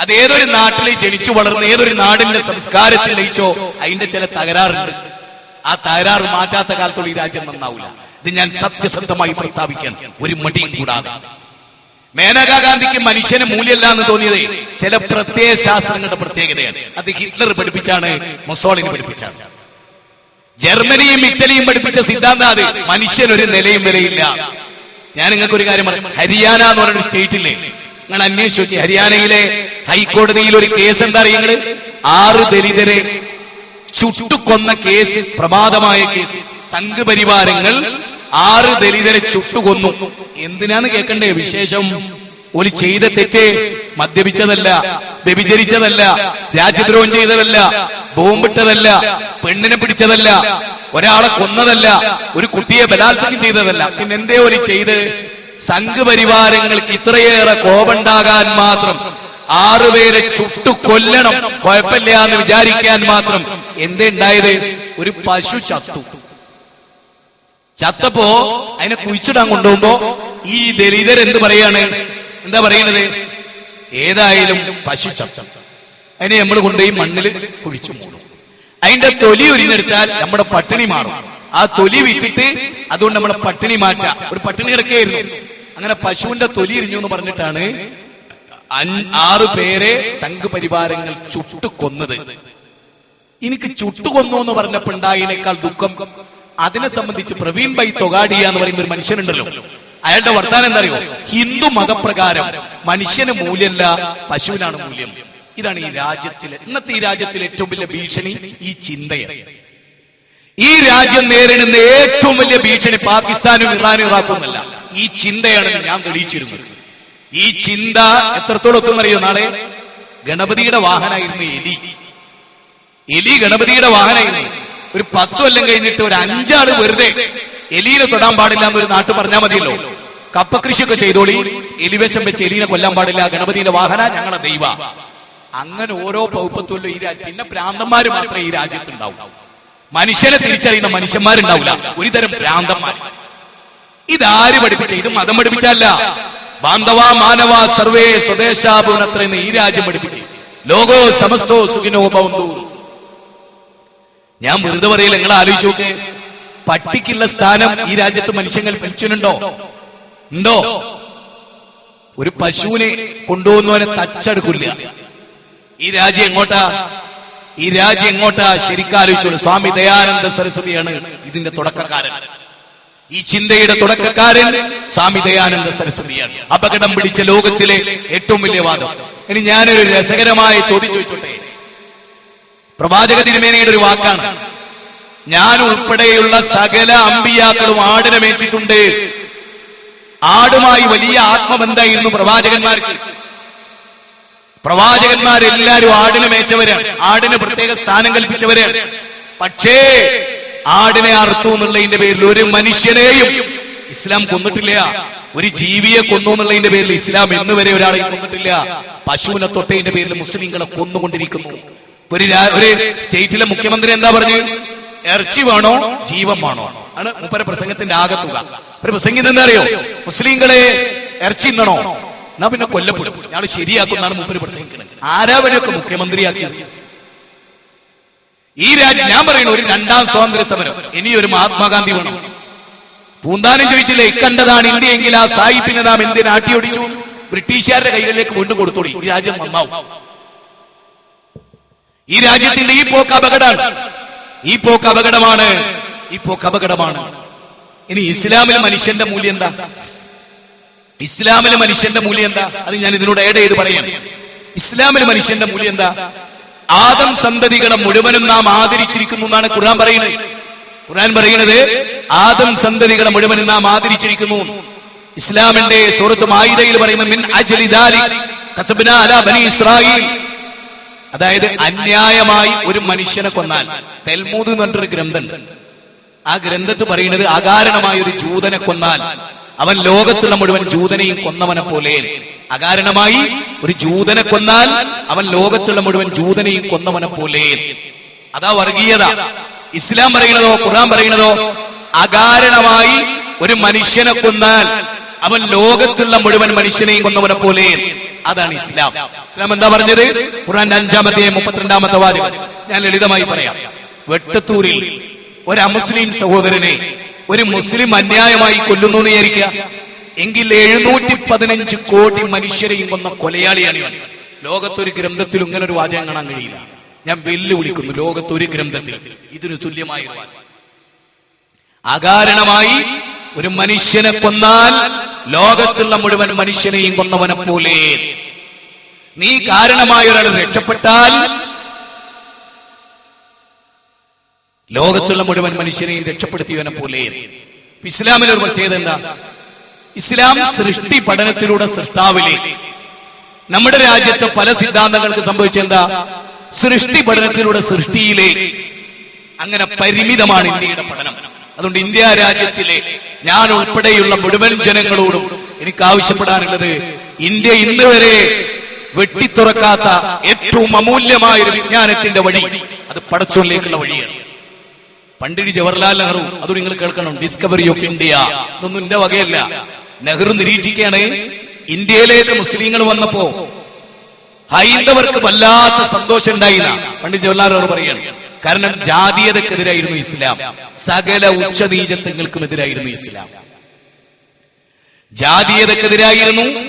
അത് ഏതൊരു നാട്ടിൽ ജനിച്ചു വളർന്ന് ഏതൊരു നാടിന്റെ സംസ്കാരത്തിൽ ലയിച്ചോ അതിന്റെ ചില തകരാറുണ്ട്. ആ തകരാറ് മാറ്റാത്ത കാലത്തോളം ഈ രാജ്യം നന്നാവില്ല ഇത് ഞാൻ സത്യസന്ധമായി പ്രസ്താവിക്കാൻ ഒരു മടിയും കൂടാതെ. മേനകാ ഗാന്ധിക്ക് മനുഷ്യന് മൂല്യമല്ല എന്ന് തോന്നിയത് ചില പ്രത്യേക ശാസ്ത്രങ്ങളുടെ പ്രത്യേകതയാണ്. അത് ഹിറ്റ്ലർ പഠിപ്പിച്ചാണ് മൊസോളിനെ പഠിപ്പിച്ചാണ്. ജർമ്മനിയും ഇറ്റലിയും പഠിപ്പിച്ച സിദ്ധാന്തം അത് മനുഷ്യൻ ഒരു നിലയും വിലയില്ല ഞാൻ നിങ്ങൾക്ക് ഒരു കാര്യം പറയാം. ഹരിയാന എന്ന് പറയുന്ന സ്റ്റേറ്റ് ഇല്ലേ? നിങ്ങൾ അന്വേഷിച്ചു. ഹരിയാനയിലെ ഹൈക്കോടതിയിൽ ഒരു കേസ് എന്താ അറിയുന്നത് ആറ് ദലിതരെ ചുട്ടുകൊന്ന കേസ് പ്രമാദമായ കേസ്. സംഘപരിവാരങ്ങൾ ആറ് ദലിതരെ ചുട്ടുകൊന്നു. എന്തിനാന്ന് കേൾക്കണ്ടേ വിശേഷം. ഒരു ചെയ്ത തെറ്റ് മദ്യപിച്ചതല്ല വ്യഭിചരിച്ചതല്ല രാജ്യദ്രോഹം ചെയ്തതല്ല ബോംബിട്ടതല്ല പെണ്ണിനെ പിടിച്ചതല്ല ഒരാളെ കൊന്നതല്ല ഒരു കുട്ടിയെ ബലാത്സംഗം ചെയ്തതല്ല. പിന്നെന്തേ ഒരു ചെയ്ത്? സംഘപരിവാരങ്ങൾക്ക് ഇത്രയേറെ കോപുണ്ടാകാൻ മാത്രം ആറുപേരെ ചുട്ടു കൊല്ലണം കുഴപ്പമില്ല എന്ന് വിചാരിക്കാൻ മാത്രം എന്തുണ്ടായത്? ഒരു പശു ചത്തു. ചത്തപ്പോ അതിനെ കുഴിച്ചിടാൻ കൊണ്ടുപോകുമ്പോ ഈ ദലിതർ എന്ത് പറയാണ്? എന്താ പറയണത്? ഏതായാലും പശു ചത്തു. അതിനെ നമ്മൾ കൊണ്ടുപോയി മണ്ണിൽ കുഴിച്ചു മൂടും. അതിന്റെ തൊലി ഉരിഞ്ഞെടുത്താൽ നമ്മുടെ പട്ടിണി മാറും. ആ തൊലി വിറ്റിട്ട് അതുകൊണ്ട് നമ്മളെ പട്ടിണി മാറ്റാം. ഒരു പട്ടിണി കിടക്കുകയായിരുന്നു. അങ്ങനെ പശുവിന്റെ തൊലി എരിഞ്ഞു എന്ന് പറഞ്ഞിട്ടാണ് ആറ് പേരെ സംഘപരിവാരങ്ങൾ ചുട്ടു കൊന്നത് എനിക്ക് ചുട്ടുകൊന്നു എന്ന് പറഞ്ഞപ്പോ ഉണ്ടായതിനേക്കാൾ ദുഃഖം അതിനെ സംബന്ധിച്ച് പ്രവീൺ ബൈ തൊഗാഡിയ എന്ന് പറയുന്ന ഒരു മനുഷ്യനുണ്ടല്ലോ. അയാളുടെ വർത്താനം എന്താ പറയുക ഹിന്ദു മതപ്രകാരം മനുഷ്യന് മൂല്യമല്ല പശുവിനാണ് മൂല്യം. ഇതാണ് ഈ രാജ്യത്തിലെ ഇന്നത്തെ ഈ രാജ്യത്തിലെ ഏറ്റവും വലിയ ഭീഷണി ഈ ചിന്തയാണ്. ഈ രാജ്യം നേരിടുന്ന ഏറ്റവും വലിയ ഭീഷണി പാകിസ്ഥാനും ഇറാനും ഇറാഖുമല്ല. ഈ ചിന്തയാണ് ഞാൻ തെളിയിച്ചിരുന്നത് ഈ ചിന്ത എത്രത്തോളം അറിയോ നാളെ? ഗണപതിയുടെ വാഹനായിരുന്നു എലി. എലി ഗണപതിയുടെ വാഹനായിരുന്നു. ഒരു പത്തു കൊല്ലം കഴിഞ്ഞിട്ട് ഒരു അഞ്ചാൾ വെറുതെ എലീനെ തൊടാൻ പാടില്ല എന്നൊരു നാട്ടു പറഞ്ഞാൽ മതിയല്ലോ. കപ്പ കൃഷിയൊക്കെ ചെയ്തോളി. എലിവേഷം വെച്ച് എലീനെ കൊല്ലാൻ പാടില്ല. ഗണപതിയുടെ വാഹന ഞങ്ങളുടെ ദൈവ. അങ്ങനെ ഓരോ പൗപ്പത്തുമല്ലോ ഈ രാജ്യം പിന്നെ പ്രാന്തന്മാര് മാത്രമേ ഈ രാജ്യത്തുണ്ടാവൂ. മനുഷ്യനെ തിരിച്ചറിയുന്ന മനുഷ്യന്മാരുണ്ടാവില്ല ഒരുതരം ഭ്രാന്തന്മാർ ഇതാര് പഠിപ്പിച്ച? ഇത് മതം പഠിപ്പിച്ചല്ല ബാന്ധവ മാനവ സർവേ സ്വദേശാപൂർണത്രയെന്ന് ഈ രാജ്യം പഠിപ്പിച്ചു. ലോകോ സമസ്തോ സുഖിനോ ഭവന്തു ഞാൻ വെറുതെ പറയില്ല നിങ്ങൾ ആലോചിച്ചു നോക്ക്. പട്ടിക്കുള്ള സ്ഥാനം ഈ രാജ്യത്ത് മനുഷ്യങ്ങൾ മനുഷ്യനുണ്ടോ ഉണ്ടോ? ഒരു പശുവിനെ കൊണ്ടുപോകുന്നവനെ തച്ചെടുക്കില്ല. ഈ രാജ്യം എങ്ങോട്ടാ? ഈ രാജ്യം എങ്ങോട്ടാ? ശരിക്കാലോചിച്ചോളൂ സ്വാമി ദയാനന്ദ സരസ്വതിയാണ് ഇതിന്റെ തുടക്കക്കാരൻ. ഈ ചിന്തയുടെ തുടക്കക്കാരൻ സ്വാമി ദയാനന്ദ സരസ്വതിയാണ്. അപകടം പിടിച്ച ലോകത്തിലെ ഏറ്റവും വലിയ വാദം. ഇനി ഞാനൊരു രസകരമായ ചോദ്യം ചോദിച്ചോട്ടെ? പ്രവാചക തിരുമേനയുടെ ഒരു വാക്കാണ്. ഞാൻ ഉൾപ്പെടെയുള്ള സകല അമ്പിയാക്കളും ആടിനെ മേച്ചിട്ടുണ്ട്. ആടുമായി വലിയ ആത്മബന്ധമായിരുന്നു പ്രവാചകന്മാർക്ക്. പ്രവാചകന്മാരെല്ലാരും ആടിനെ മേച്ചവരാണ് ആടിന് പ്രത്യേക സ്ഥാനം കൽപ്പിച്ചവരാണ് പക്ഷേ ആടിനെ അറുത്തു എന്നുള്ളതിന്റെ പേരിൽ ഒരു മനുഷ്യനെയും ഇസ്ലാം കൊന്നിട്ടില്ല. ഒരു ജീവിയെ കൊന്നു എന്നുള്ളതിന്റെ പേരിൽ ഇസ്ലാം എന്ന് വരെ ഒരാളെ കൊന്നിട്ടില്ല. പശുവിനെ തൊട്ടതിന്റെ പേരിൽ മുസ്ലിങ്ങളെ കൊന്നുകൊണ്ടിരിക്കുന്നു. ഒരു ഒരു സ്റ്റേറ്റിലെ മുഖ്യമന്ത്രി എന്താ പറഞ്ഞു? ഇറച്ചി വേണോ ജീവൻ വേണോ? ആണ് മുപ്പര പ്രസംഗത്തിന്റെ ആകത്തുക. ഒരു പ്രസംഗം എന്താ അറിയോ? മുസ്ലിങ്ങളെ ഇറച്ചി തിന്നണോ? എന്നാ പിന്നെ കൊല്ലപ്പെടും ഞാൻ ശരിയാക്കുന്നാണ് മുപ്പര് പ്രസംഗിക്കുന്നത്. ആരാവനെയൊക്കെ മുഖ്യമന്ത്രിയാക്കിയത്? ഈ രാജ്യം ഞാൻ പറയുന്നു ഒരു രണ്ടാം സ്വാതന്ത്ര്യ സമരം. ഇനി ഒരു മഹാത്മാഗാന്ധി വേണം. പൂന്താനം ചോദിച്ചില്ലേ ഇക്കണ്ടതാണ് ഇന്ത്യ എങ്കിൽ ആ സായിപ്പിനെ നാം എന്തിനാ ആട്ടിയൊടിച്ചു? ബ്രിട്ടീഷുകാരുടെ കൈകളിലേക്ക് വീണ്ടും കൊടുത്തോടി ഈ രാജ്യം നന്നാവും. ഈ രാജ്യത്തിന്റെ ഈ പോക്ക് അപകടമാണ്. ഈ പോക്ക് അപകടമാണ്. ഈ പോക്ക് അപകടമാണ്. ഇനി ഇസ്ലാമിലെ മനുഷ്യന്റെ മൂല്യം എന്താ? ഇസ്ലാമിലെ മനുഷ്യന്റെ മൂല്യം എന്താ? അത് ഞാൻ ഇതിനോട് ഏഡ് ചെയ്ത് പറയാം. ഇസ്ലാമിലെ മനുഷ്യന്റെ മൂല്യം എന്താ? ആദം സന്തതികളെ മുഴുവനും നാം ആദരിച്ചിരിക്കുന്നു എന്നാണ് ഖുർആൻ പറയുന്നത്. ഖുർആൻ പറയുന്നത് ആദം സന്തതികളെ മുഴുവനും നാം ആദരിച്ചിരിക്കുന്നു. ഇസ്ലാമിന്റെ സൂറത്ത് മായിദയിൽ പറയുന്നത് മിൻ അജ്ലി ദാലി കതബ്നാ അലാ ബനി ഇസ്രായീൽ അതായത് അന്യായമായി ഒരു മനുഷ്യനെ കൊന്നാൽ. തെൽമൂദ് എന്ന് പറഞ്ഞൊരു ഗ്രന്ഥമുണ്ട്. ആ ഗ്രന്ഥത്ത് പറയുന്നത് അകാരണമായ ഒരു ജൂതനെ കൊന്നാൽ. അവൻ ലോകത്തുള്ള മുഴുവൻ ജൂതനെയും കൊന്നവനെ പോലെ. അകാരണമായി ഒരു ജൂതനെ കൊന്നാൽ അവൻ ലോകത്തുള്ള മുഴുവൻ ജൂതനെയും കൊന്നവനെ പോലെ. അതാ വർഗീയത. ഇസ്ലാം പറയുന്നതോ ഖുർആൻ പറയുന്നതോ അകാരണമായി ഒരു മനുഷ്യനെ കൊന്നാൽ അവൻ ലോകത്തുള്ള മുഴുവൻ മനുഷ്യനെയും കൊന്നവനെ പോലെ. അതാണ് ഇസ്ലാം. ഇസ്ലാം എന്താ പറഞ്ഞത്? ഖുർആന്റെ അഞ്ചാമത്തെ മുപ്പത്തിരണ്ടാമത്തെ വാചകം. ഞാൻ ലളിതമായി പറയാം. വെട്ടത്തൂരിൽ ഒരു അമുസ്ലിം സഹോദരനെ ഒരു മുസ്ലിം അന്യായമായി കൊല്ലുന്നു എന്ന് വിചാരിക്കുക. എങ്കിൽ എഴുന്നൂറ്റി പതിനഞ്ച് കോടി മനുഷ്യരെയും കൊന്ന കൊലയാളിയാണ് ഇവൻ. ലോകത്തൊരു ഗ്രന്ഥത്തിൽ ഇങ്ങനെ ഒരു വാചകം കാണാൻ കഴിയില്ല. ഞാൻ വെല്ലുവിളിക്കുന്നു ലോകത്തൊരു ഗ്രന്ഥത്തിൽ. ഇതിന് തുല്യമായ അകാരണമായി ഒരു മനുഷ്യനെ കൊന്നാൽ ലോകത്തുള്ള മുഴുവൻ മനുഷ്യനെയും കൊന്നവനെ പോലെ. നീ കാരണമായ ഒരാൾ രക്ഷപ്പെട്ടാൽ ലോകത്തുള്ള മുഴുവൻ മനുഷ്യനെയും രക്ഷപ്പെടുത്തിയവനെ പോലെ. ഇസ്ലാമിൽ ഒരു പ്രത്യേകത എന്താ ഇസ്ലാം സൃഷ്ടി പഠനത്തിലൂടെ സൃഷ്ടാവിലെ. നമ്മുടെ രാജ്യത്തെ പല സിദ്ധാന്തങ്ങൾക്ക് സംഭവിച്ചെന്താ? സൃഷ്ടി പഠനത്തിലൂടെ സൃഷ്ടിയിലെ. അങ്ങനെ പരിമിതമാണ് ഇന്ത്യയുടെ പഠനം. അതുകൊണ്ട് ഇന്ത്യ രാജ്യത്തിലെ ഞാൻ ഉൾപ്പെടെയുള്ള മുഴുവൻ ജനങ്ങളോടും എനിക്ക് ആവശ്യപ്പെടാനുള്ളത് ഇന്ത്യ ഇന്ന് വരെ വെട്ടിത്തുറക്കാത്ത ഏറ്റവും അമൂല്യമായ ഒരു വിജ്ഞാനത്തിന്റെ വഴി. അത് പടച്ചുള്ളിലേക്കുള്ള വഴിയാണ്. പണ്ഡിറ്റ് ജവഹർലാൽ നെഹ്റു അത് നിങ്ങൾ കേൾക്കണം. ഡിസ്കവറി ഓഫ് ഇന്ത്യ ഇതൊന്നും എന്റെ വകയല്ല. നെഹ്റു നിരീക്ഷിക്കുകയാണ്. ഇന്ത്യയിലേക്ക് മുസ്ലിങ്ങൾ വന്നപ്പോ ഹൈന്ദവർക്ക് വല്ലാത്ത സന്തോഷം ഉണ്ടായില്ല. പണ്ഡിറ്റ് ജവഹർലാൽ നെഹ്റു പറയാണ്. കാരണം ജാതീയതക്കെതിരായിരുന്നു ഇസ്ലാം. സകല ഉച്ചനീചത്വങ്ങൾക്കും എതിരായിരുന്നു ഇസ്ലാം. ജാതീയതക്കെതിരായിരുന്നു.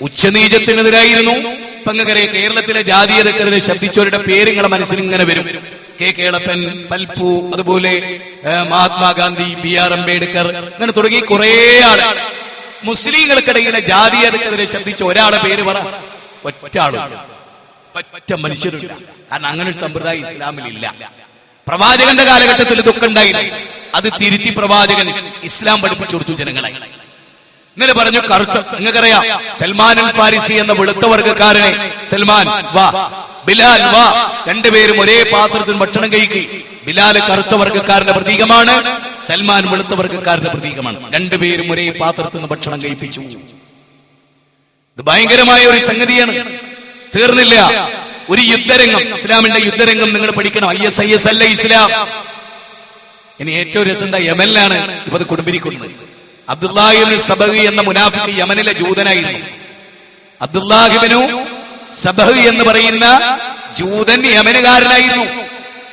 ഉച്ചനീചത്തിനെതിരായിരുന്നു. ഇപ്പൊ കേരളത്തിലെ ജാതീയതക്കെതിരെ ശബ്ദിച്ചവരുടെ പേര് നിങ്ങളുടെ മനസ്സിൽ ഇങ്ങനെ വരും. കെ കേളപ്പൻ പൽപ്പു അതുപോലെ മഹാത്മാഗാന്ധി ബി ആർ അംബേദ്കർ അങ്ങനെ തുടങ്ങി കുറേ ആൾ. മുസ്ലിങ്ങൾക്കിടയിലെ ജാതീയതക്കെതിരെ ശബ്ദിച്ച ഒരാളെ പേര് പറ. ഒറ്റ ആളുണ്ട് ഒറ്റ മനുഷ്യരുണ്ട് കാരണം അങ്ങനെ ഒരു സമ്പ്രദായം ഇസ്ലാമിൽ ഇല്ല. പ്രവാചകന്റെ കാലഘട്ടത്തിൽ ഇതൊക്കെ ഉണ്ടായില്ല. അത് തിരുത്തി പ്രവാചകൻ ഇസ്ലാം പഠിപ്പിച്ചു കൊടുത്തു ജനങ്ങളെ. ഇന്നലെ പറഞ്ഞു കറുത്ത നിങ്ങൾക്കറിയാം സൽമാൻ അൽ ഫാരിസി എന്ന വെളുത്ത വർഗക്കാരനെ സൽമാൻ വാ. ബിലാൽ വാ. രണ്ടുപേരും ഒരേ പാത്രത്തിൽ ഭക്ഷണം കഴിക്കി. ബിലാൽ കറുത്ത വർഗക്കാരന്റെ പ്രതീകമാണ് സൽമാൻ വെളുത്ത വർഗക്കാരന്റെ പ്രതീകമാണ്. രണ്ടുപേരും ഒരേ പാത്രത്തിൽ നിന്ന് ഭക്ഷണം കഴിപ്പിച്ചു. ഇത് ഭയങ്കരമായ ഒരു സംഗതിയാണ്. തീർന്നില്ല. ഒരു യുദ്ധരംഗം ഇസ്ലാമിന്റെ യുദ്ധരംഗം നിങ്ങൾ പഠിക്കണം. ഐ എസ് ഐ എസ് അല്ല ഇസ്ലാം. ഇനി ഏറ്റവും രസം എന്താ? ആണ് ഇപ്പൊ അത് കുടുംബിരിക്കുന്നത് അബ്ദുല്ലാഹിബിന് സബഹി എന്ന മുനാഫിക്ക് യമനിലെ ജൂതനായിരുന്നു. അബ്ദുല്ലാഹിബിനു സബഹ് എന്ന് പറയുന്ന ജൂതൻ യമനുകാരനായിരുന്നു.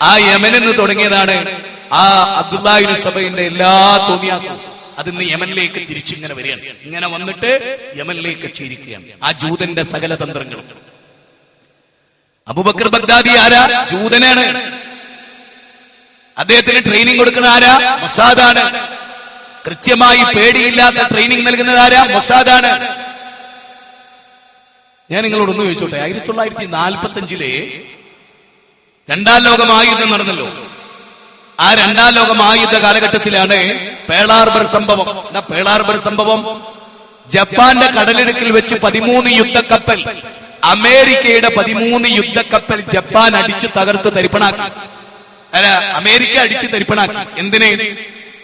ആ യമനിൽ തുടങ്ങിയതാണ് ആ അബ്ദുല്ലാഹിബിന് സബഹിന്റെ എല്ലാ തോന്നിയാസവും അത് ഇന്ന് യമനിലേക്ക് തിരിച്ചിങ്ങനെ വരികയാണ്. ഇങ്ങനെ വന്നിട്ട് യമനിലേക്ക് ചിരിക്കുകയാണ് ആ ജൂതന്റെ സകല തന്ത്രങ്ങളും. അബുബക്കർ ബഗ്ദാദി ആരാ? ജൂതനാണ്. അദ്ദേഹത്തിന് ട്രെയിനിങ് കൊടുക്കുന്ന ആരാ? മൊസാദാണ്. കൃത്യമായി പേടിയില്ലാത്ത ട്രെയിനിങ് നൽകുന്നത് ആരാ? മൊസാദാണ്. ഞാൻ നിങ്ങളോട് ഒന്ന് ചോദിച്ചോട്ടെ? ആയിരത്തി തൊള്ളായിരത്തി നാൽപ്പത്തി അഞ്ചിലെ രണ്ടാം ലോകമായുധം നടന്നല്ലോ. ആ രണ്ടാം ലോകമായുധ കാലഘട്ടത്തിലാണ് പേളാർബർ സംഭവം. എന്താ പേളാർബർ സംഭവം? ജപ്പാന്റെ കടലിടുക്കിൽ വെച്ച് പതിമൂന്ന് യുദ്ധക്കപ്പൽ അമേരിക്കയുടെ പതിമൂന്ന് യുദ്ധക്കപ്പൽ ജപ്പാൻ അടിച്ച് തകർത്ത് തരിപ്പണാക്കി. അല്ല അമേരിക്ക അടിച്ച് തരിപ്പണാക്കി. എന്തിന്?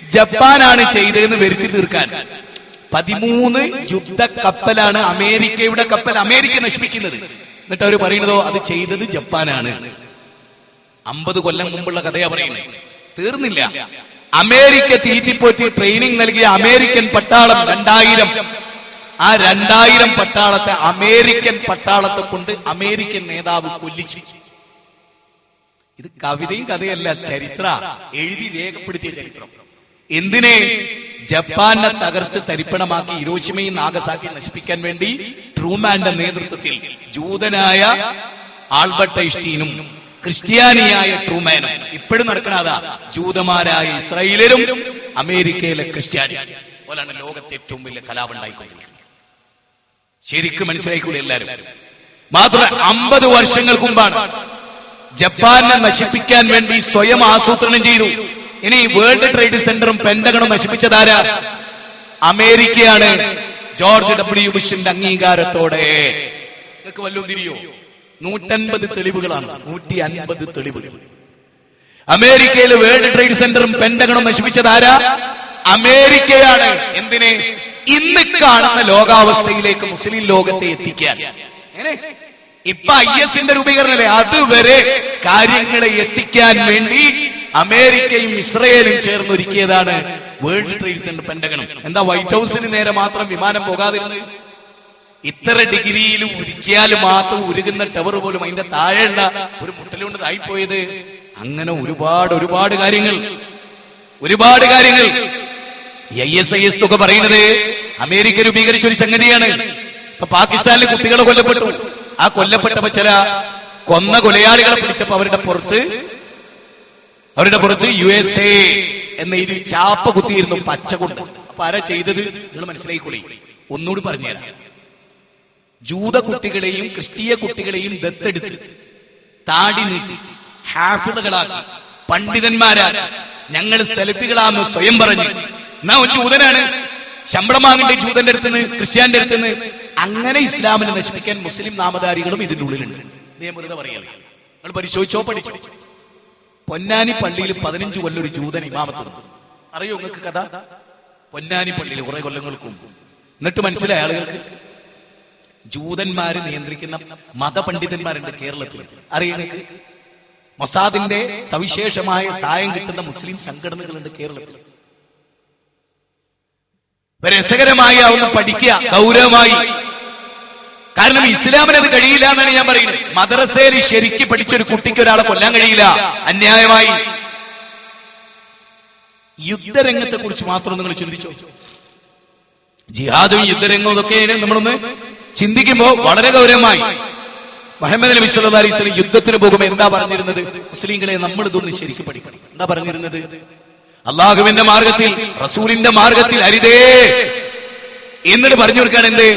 ജപ്പാനാണ് ചെയ്തതെന്ന് വരുത്തി തീർക്കാൻ. പതിമൂന്ന് യുദ്ധ കപ്പലാണ് അമേരിക്കയുടെ കപ്പൽ അമേരിക്ക നശിപ്പിക്കുന്നത്. എന്നിട്ട് അവർ പറയുന്നതോ അത് ചെയ്തത് ജപ്പാനാണ്. അമ്പത് കൊല്ലം മുമ്പുള്ള കഥയാ പറയുന്നത് തീർന്നില്ല. അമേരിക്ക തീറ്റിപ്പോറ്റി ട്രെയിനിങ് നൽകിയ അമേരിക്കൻ പട്ടാളം രണ്ടായിരം. ആ രണ്ടായിരം പട്ടാളത്തെ അമേരിക്കൻ പട്ടാളത്തെ കൊണ്ട് അമേരിക്കൻ നേതാവ് കൊല്ലിച്ചു. ഇത് കവിതയും കഥയല്ല ചരിത്ര. എഴുതി രേഖപ്പെടുത്തിയ ചരിത്രം. എന്തിനെ ജപ്പാനെ തകർത്ത് തരിപ്പണമാക്കി ഇരോഷിമയും നാഗസാക്കി നശിപ്പിക്കാൻ വേണ്ടി ട്രൂമാന്റെ നേതൃത്വത്തിൽ ജൂതനായ ആൽബർട്ട് ഐസ്റ്റീനും ക്രിസ്ത്യാനിയായ ട്രൂമാനും ഇപ്പോഴും നടക്കണതാ ജൂതമാരായ ഇസ്രായേലരും അമേരിക്കയിലെ ക്രിസ്ത്യാനി. പോലാണ് ലോകത്തെ ഏറ്റവും വലിയ കലാപുണ്ടായിക്കൊണ്ടിരിക്കുന്നത് ശരിക്കും മനസ്സിലായിക്കൂടെ എല്ലാവരും? മാത്രം അമ്പത് വർഷങ്ങൾക്ക് മുമ്പാണ് ജപ്പാനെ നശിപ്പിക്കാൻ വേണ്ടി സ്വയം ആസൂത്രണം ചെയ്തു. ഇനി വേൾഡ് ട്രേഡ് സെന്ററും പെന്റഗണും നശിപ്പിച്ചതാരാ? അമേരിക്കയാണ്. ജോർജ് ഡബ്ല്യു ബുഷിന്റെ അംഗീകാരത്തോടെ. നിങ്ങൾക്ക് വല്ലതും തിരിയോ? നൂറ്റൻപത് തെളിവുകളാണ്. നൂറ്റി അൻപത് തെളിവുകൾ. അമേരിക്കയിലെ വേൾഡ് ട്രേഡ് സെന്ററും പെന്റഗണും നശിപ്പിച്ചതാരാ? അമേരിക്കയാണ്. എന്തിനെ? ഇന്ന് കാണുന്ന ലോകാവസ്ഥയിലേക്ക് മുസ്ലിം ലോകത്തെ എത്തിക്കാൻ. ഇപ്പൊ ഐ എസിന്റെ രൂപീകരണല്ലേ? അതുവരെ കാര്യങ്ങളെ എത്തിക്കാൻ വേണ്ടി അമേരിക്കയും ഇസ്രയേലും ചേർന്നൊരുക്കിയതാണ് വേൾഡ് ട്രേഡ് സെന്റർ പെന്റഗണം എന്താ വൈറ്റ് ഹൗസിന് നേരെ മാത്രം വിമാനം പോകാതിരുന്നത്? ഇത്ര ഡിഗ്രിയിൽ ഉരുക്കിയാൽ മാത്രം ഉരുകുന്ന ടവർ പോലും അതിന്റെ താഴെയുള്ള ഒരു മുട്ടലുകൊണ്ടതായി പോയത് അങ്ങനെ ഒരുപാട് ഒരുപാട് കാര്യങ്ങൾ. ഒരുപാട് കാര്യങ്ങൾ. ഐ എസ് ഐ എസ് പറയുന്നത് അമേരിക്ക രൂപീകരിച്ച ഒരു സംഗതിയാണ്. ഇപ്പൊ പാകിസ്ഥാനിലെ കുട്ടികൾ കൊല്ലപ്പെട്ടു. ആ കൊല്ലപ്പെട്ടപ്പോ ചില കൊന്ന കൊലയാളികളെ പിടിച്ചപ്പോ അവരുടെ പുറത്ത് അവരുടെ പുറത്ത് യു എസ് എ എന്ന ഇത് ചാപ്പ കുത്തിയിരുന്നു പച്ച കൊണ്ട് അപ്പൊ ആരാ ചെയ്തത്? നിങ്ങൾ മനസ്സിലായിക്കൂടി? ഒന്നുകൂടി പറഞ്ഞുതരാം. ജൂത കുട്ടികളെയും ക്രിസ്തീയ കുട്ടികളെയും ദത്തെടുത്ത് താടി നീട്ടി ഹാഫിളുകളാക്കി പണ്ഡിതന്മാരാ ഞങ്ങൾ സെൽഫികളാന്ന് സ്വയം പറഞ്ഞു എന്നാ ഒരു ജൂതനാണ്? ശമ്പളം വാങ്ങേണ്ട ജൂതന്റെ അടുത്തുനിന്ന് ക്രിസ്ത്യാന്റെ അടുത്തുനിന്ന്? അങ്ങനെ ഇസ്ലാമിനെ നശിപ്പിക്കാൻ മുസ്ലിം നാമധാരികളും ഇതിന്റെ ഉള്ളിലുണ്ട് നിയമത പറയുക നിങ്ങൾ പരിശോധിച്ചോ പഠിച്ചോ? പൊന്നാനി പള്ളിയിൽ പതിനഞ്ച് കൊല്ലം ഒരു ജൂതൻ ഇമാമത്ത് അറിയോ നിങ്ങൾക്ക് കഥ? പൊന്നാനി പള്ളിയിൽ കുറെ കൊല്ലങ്ങൾക്കും എന്നിട്ട് മനസ്സിലായ ആളുകൾക്ക്? ജൂതന്മാര് നിയന്ത്രിക്കുന്ന മതപണ്ഡിതന്മാരുണ്ട് കേരളത്തിൽ. അറിയുന്നത് മൊസാദിന്റെ സവിശേഷമായ സായം കിട്ടുന്ന മുസ്ലിം സംഘടനകളുണ്ട് കേരളത്തിൽ. രസകരമായി അവന്ന് പഠിക്കുക ഗൗരവമായി. കാരണം ഇസ്ലാമിന് അത് കഴിയില്ല എന്നാണ് ഞാൻ പറയുന്നത്. മദ്രസയിൽ ശരിക്ക് പഠിച്ചൊരു കുട്ടിക്ക് ഒരാളെ കൊല്ലാൻ കഴിയില്ല. അന്യായമായി. യുദ്ധരംഗത്തെ കുറിച്ച് മാത്രം നിങ്ങൾ ചിന്തിച്ചു? ജിഹാദും യുദ്ധരംഗവും ഇതൊക്കെയാണ് നമ്മളൊന്ന് ചിന്തിക്കുമ്പോ വളരെ ഗൗരവമായി. മുഹമ്മദ് നബി സല്ലല്ലാഹു അലൈഹി വസല്ലം യുദ്ധത്തിന് പോകുമ്പോൾ എന്താ പറഞ്ഞിരുന്നത്? മുസ്ലിങ്ങളെ നമ്മൾ ഇതൊന്ന് ശരിക്കും പഠിക്കണം. എന്താ പറഞ്ഞിരുന്നത്? അള്ളാഹുവിന്റെ മാർഗത്തിൽ റസൂലിന്റെ മാർഗത്തിൽ അരിതേ. എന്നിട്ട് പറഞ്ഞു കൊടുക്കാൻ എന്ത്?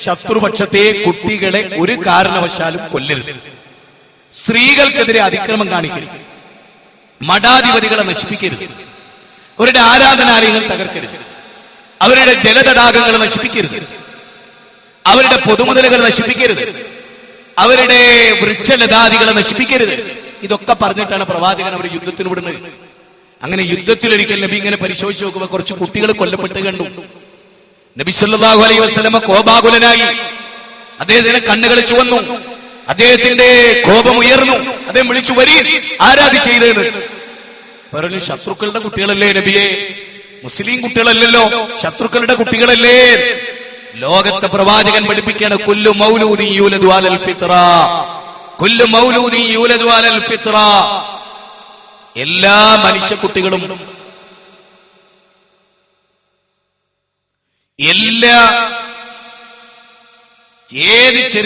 ശത്രുപക്ഷത്തെ കുട്ടികളെ ഒരു കാരണവശാലും കൊല്ലരുത്. സ്ത്രീകൾക്കെതിരെ അതിക്രമം കാണിക്കരുത്. മഠാധിപതികളെ നശിപ്പിക്കരുത്. അവരുടെ ആരാധനാലയങ്ങൾ തകർക്കരുത്. അവരുടെ ജലതടാകങ്ങൾ നശിപ്പിക്കരുത്. അവരുടെ പൊതുമുതലുകൾ നശിപ്പിക്കരുത്. അവരുടെ വൃക്ഷലതാദികളെ നശിപ്പിക്കരുത്. ഇതൊക്കെ പറഞ്ഞിട്ടാണ് പ്രവാചകൻ അവർ യുദ്ധത്തിന് വിടുന്നത്. അങ്ങനെ യുദ്ധത്തിലൊരിക്കൽ നബി ഇങ്ങനെ പരിശോധിച്ച് നോക്കുമ്പോൾ കുറച്ച് കുട്ടികൾ കൊല്ലപ്പെട്ട് കണ്ടു. നബി സല്ലല്ലാഹു അലൈഹി വസല്ലമ കോപാകുലനായി. അദ്ദേഹത്തിന്റെ കണ്ണുകൾ ചുവന്നു. അദ്ദേഹത്തിന്റെ കോപം ഉയർന്നു. അദ്ദേഹം വിളിച്ചു വരി ആരാധി ചെയ്തത് പറഞ്ഞു ശത്രുക്കളുടെ കുട്ടികളല്ലേ നബിയെ. മുസ്ലിം കുട്ടികളല്ലല്ലോ. ശത്രുക്കളുടെ കുട്ടികളല്ലേ. ലോകത്തെ പ്രവാചകൻ പഠിപ്പിക്കാണ് കൊല്ലു മൗലൂദി യൂലദു ഫിത്ര കൊല്ലു മൗലൂദി യൂലദു ഫിത്ര എല്ലാ മനുഷ്യ കുട്ടികളും എല്ലാ ഏത് ചെറിയ